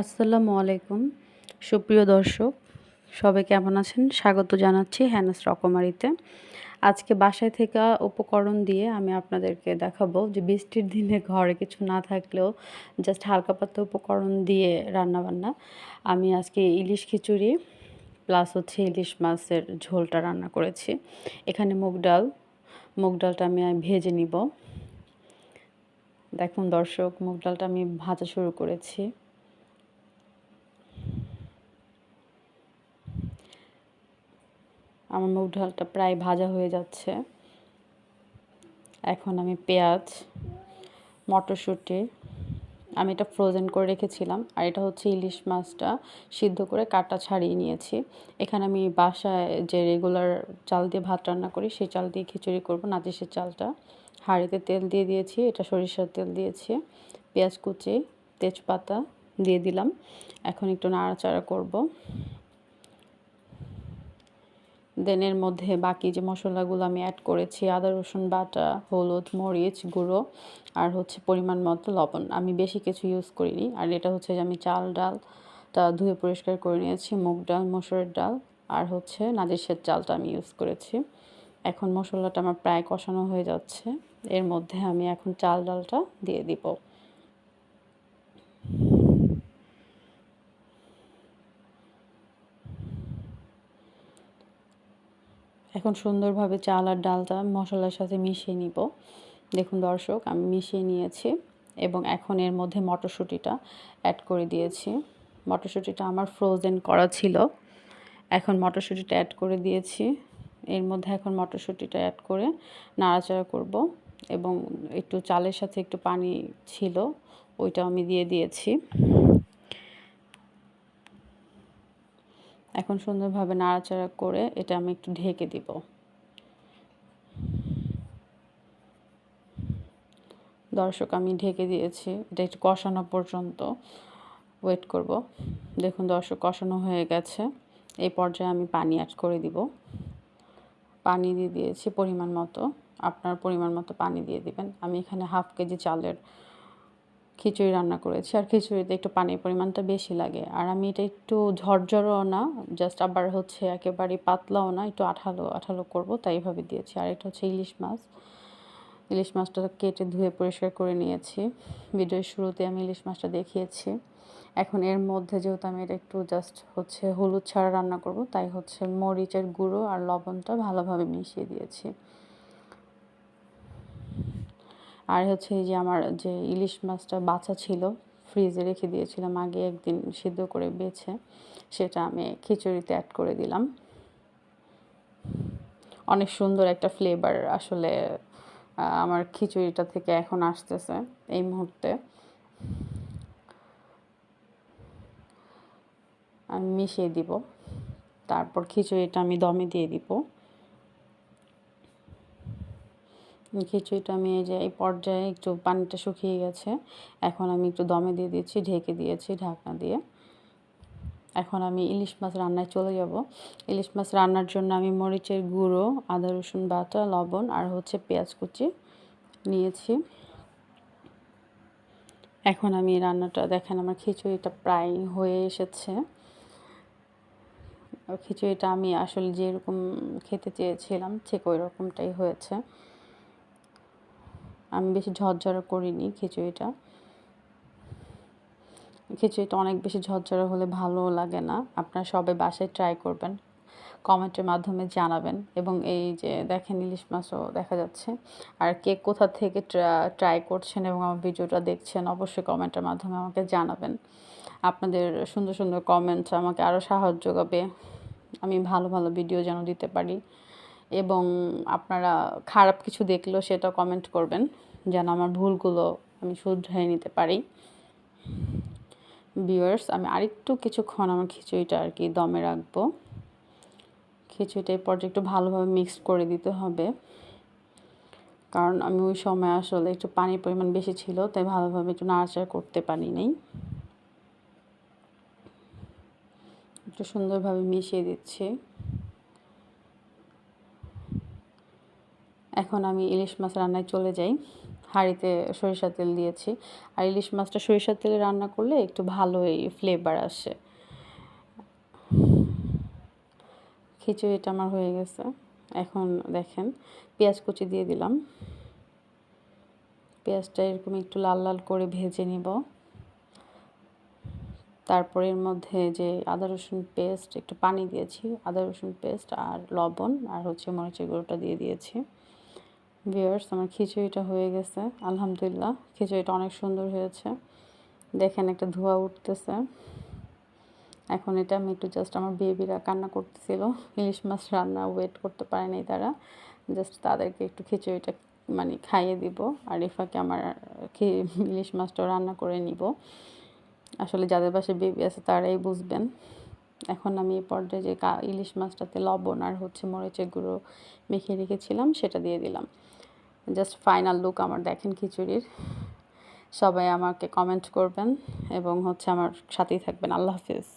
আসসালামু আলাইকুম। সুপ্রিয় দর্শক, সবাই কেমন আছেন? স্বাগত জানাচ্ছি হ্যানাস রকমারিতে। আজকে বাসায় থেকে উপকরণ দিয়ে আমি আপনাদেরকে দেখাবো যে বৃষ্টির দিনে ঘরে কিছু না থাকলেও জাস্ট হালকা পাতলা উপকরণ দিয়ে রান্নাবান্না। আমি আজকে ইলিশ খিচুড়ি প্লাস হচ্ছে ইলিশ মাছের ঝোলটা রান্না করেছি। এখানে মুগ ডাল, মুগ ডালটা আমি ভেজে নিব। দেখুন দর্শক, মুগ ডালটা আমি ভাজা শুরু করেছি। আমার মুগ ডালটা প্রায় ভাজা হয়ে যাচ্ছে। এখন আমি পেঁয়াজ, মটরশুঁটি, আমি এটা ফ্রোজেন করে রেখেছিলাম। আর এটা হচ্ছে ইলিশ মাছটা সিদ্ধ করে কাটা ছাড়িয়ে নিয়েছি। এখানে আমি বাসায় যে রেগুলার চাল দিয়ে ভাত রান্না করি, সেই চাল দিয়ে খিচুড়ি করব নাতিসের চালটা। হাঁড়িতে তেল দিয়ে দিয়েছি, এটা সরিষার তেল দিয়েছি। পেঁয়াজ কুচি, তেজপাতা দিয়ে দিলাম। এখন একটু নাড়াচাড়া করব। দেন এর মধ্যে বাকি যে মশলাগুলো আমি অ্যাড করেছি, আদা, রসুন, বাটা, হলুদ, মরিচ, গুঁড়ো আর হচ্ছে পরিমাণ মতো লবণ। আমি বেশি কিছু ইউজ করিনি। আর এটা হচ্ছে যে আমি চাল ডালটা ধুয়ে পরিষ্কার করে নিয়েছি, মুগ ডাল, মসুরের ডাল আর হচ্ছে নাজিসের চালটা আমি ইউজ করেছি। এখন মশলাটা আমার প্রায় কষানো হয়ে যাচ্ছে। এর মধ্যে আমি এখন চাল ডালটা দিয়ে দিব। এখন সুন্দরভাবে চাল আর ডালটা মশলার সাথে মিশিয়ে নিব। দেখুন দর্শক, আমি মিশিয়ে নিয়েছি এবং এখন এর মধ্যে মটরশুঁটিটা অ্যাড করে দিয়েছি। মটরশুঁটিটা আমার ফ্রোজেন করা ছিল। এখন মটরশুঁটিটা অ্যাড করে দিয়েছি। এর মধ্যে এখন মটরশুঁটিটা অ্যাড করে নাড়াচাড়া করব এবং একটু চালের সাথে একটু পানি ছিল ওইটা আমি দিয়ে দিয়েছি। এখন সুন্দরভাবে নাড়াচাড়া করে এটা আমি একটু ঢেকে দিব। দর্শক, আমি ঢেকে দিয়েছি। এটা একটু কষানো পর্যন্ত। ওয়েট করব। দেখুন দর্শক, কষানো হয়ে গেছে। এই পর্যায়ে আমি পানি অ্যাড করে দিব। পানি দিয়ে দিয়েছি পরিমাণ মতো। আপনার পরিমাণ মতো পানি দিয়ে দিবেন। আমি এখানে হাফ কেজি চালের খিচুড়ি রান্না করেছি। আর খিচুড়িতে একটু পানির পরিমাণটা বেশি লাগে। আর আমি এটা একটু ঝরঝরও না জাস্ট আবার হচ্ছে একেবারে পাতলাও না, একটু আঠালো আঠালো করব, তাই এভাবে দিয়েছি। আর এটা হচ্ছে ইলিশ মাছ। ইলিশ মাছটা কেটে ধুয়ে পরিষ্কার করে নিয়েছি। ভিডিওর শুরুতে আমি ইলিশ মাছটা দেখিয়েছি। এখন এর মধ্যে যেহেতু আমি এটা একটু জাস্ট হচ্ছে হলুদ ছাড়া রান্না করব, তাই হচ্ছে মরিচের গুঁড়ো আর লবণটা ভালোভাবে মিশিয়ে দিয়েছি। আর হচ্ছে এই যে আমার যে ইলিশ মাছটা বাছা ছিল, ফ্রিজে রেখে দিয়েছিলাম, আগে একদিন সিদ্ধ করে বেছে, সেটা আমি খিচুড়িতে অ্যাড করে দিলাম। অনেক সুন্দর একটা ফ্লেভার আসলে আমার খিচুড়িটা থেকে এখন আসতেছে এই মুহূর্তে। আমি মিশিয়ে দিব, তারপর খিচুড়িটা আমি দমে দিয়ে দিব। খিচুড়িটা আমি এই যে এই পর্যায়ে একটু পানিটা শুকিয়ে গেছে। এখন আমি একটু দমে দিয়ে দিয়েছি, ঢেকে দিয়েছি ঢাকনা দিয়ে। এখন আমি ইলিশ মাছ রান্নায় চলে যাব। ইলিশ মাছ রান্নার জন্য আমি মরিচের গুঁড়ো, আদা, রসুন বাটা, লবণ আর হচ্ছে পেঁয়াজ কুচি নিয়েছি। এখন আমি রান্নাটা দেখেন আমার খিচুড়িটা প্রায় হয়ে এসেছে। খিচুড়িটা আমি আসলে যেরকম খেতে চেয়েছিলাম ঠিক ওই রকমটাই হয়েছে। আমি বেশি ঝরঝরা করিনি খিচুড়িটা। খিচুড়িটা অনেক বেশি ঝরঝরা হলে ভালো লাগে না। আপনারা সবাই বাসায় ট্রাই করবেন। কমেন্টের মাধ্যমে জানাবেন। এবং এই যে দেখেন ইলিশ মাছও দেখা যাচ্ছে। আর কে কোথা থেকে ট্রাই করছেন এবং আমার ভিডিওটা দেখছেন অবশ্যই কমেন্টের মাধ্যমে আমাকে জানাবেন। আপনাদের সুন্দর সুন্দর কমেন্টস আমাকে আরও সাহায্য যোগাবে আমি ভালো ভালো ভিডিও যেন দিতে পারি। এবং আপনারা খারাপ কিছু দেখলেও সেটা কমেন্ট করবেন, যেন আমার ভুলগুলো আমি শুধরে নিতে পারি। ভিউয়ার্স আমি আরেকটু কিছুক্ষণ আমার খিচুড়িটা আর কি দমে রাখব। খিচুড়িটা এই পর্যায়ে একটু ভালোভাবে মিক্সড করে দিতে হবে। কারণ আমি ওই সময় আসলে একটু পানির পরিমাণ বেশি ছিল, তাই ভালোভাবে একটু নাড়াচাড়া করতে পারি নাই। একটু সুন্দরভাবে মিশিয়ে দিচ্ছি। এখন আমি ইলিশ মাছ রান্নায় চলে যাই। হাঁড়িতে সরিষার তেল দিয়েছি। আর ইলিশ মাছটা সরিষার তেলে রান্না করলে একটু ভালোই ফ্লেভার আসে। খিচুড়িটা আমার হয়ে গেছে। এখন দেখেন, পেঁয়াজ কুচি দিয়ে দিলাম। পেঁয়াজটা এরকম একটু লাল লাল করে ভেজে নিব। তারপরে এর মধ্যে যে আদা রসুন পেস্ট একটু পানি দিয়েছি, আদা রসুন পেস্ট আর লবণ আর হচ্ছে মরিচের গুঁড়োটা দিয়ে দিয়েছি। ভিওয়ার্স আমার খিচুড়িটা হয়ে গেছে, আলহামদুলিল্লাহ। খিচুড়িটা অনেক সুন্দর হয়েছে। দেখেন একটা ধোয়া উঠতেছে। এখন এটা আমি একটু জাস্ট আমার বেবিরা কান্না করতেছিল। ইলিশ মাছ রান্না ওয়েট করতে পারেনি তারা। জাস্ট তাদেরকে একটু খিচুড়িটা মানে খাইয়ে দিব। আর রিফাকে আমার ইলিশ মাছটাও রান্না করে নিব। আসলে যাদের বাসায় বেবি আছে তারাই বুঝবেন। এখন আমি এই পর্যায়ে যে ইলিশ মাছটাতে লবণ আর হচ্ছে মরিচের গুঁড়ো মেখে রেখেছিলাম, সেটা দিয়ে দিলাম। জাস্ট ফাইনাল লুক আমার, দেখেন খিচুড়ির। সবাই আমাকে কমেন্ট করবেন এবং হচ্ছে আমার সাথেই থাকবেন। আল্লাহ হাফিজ।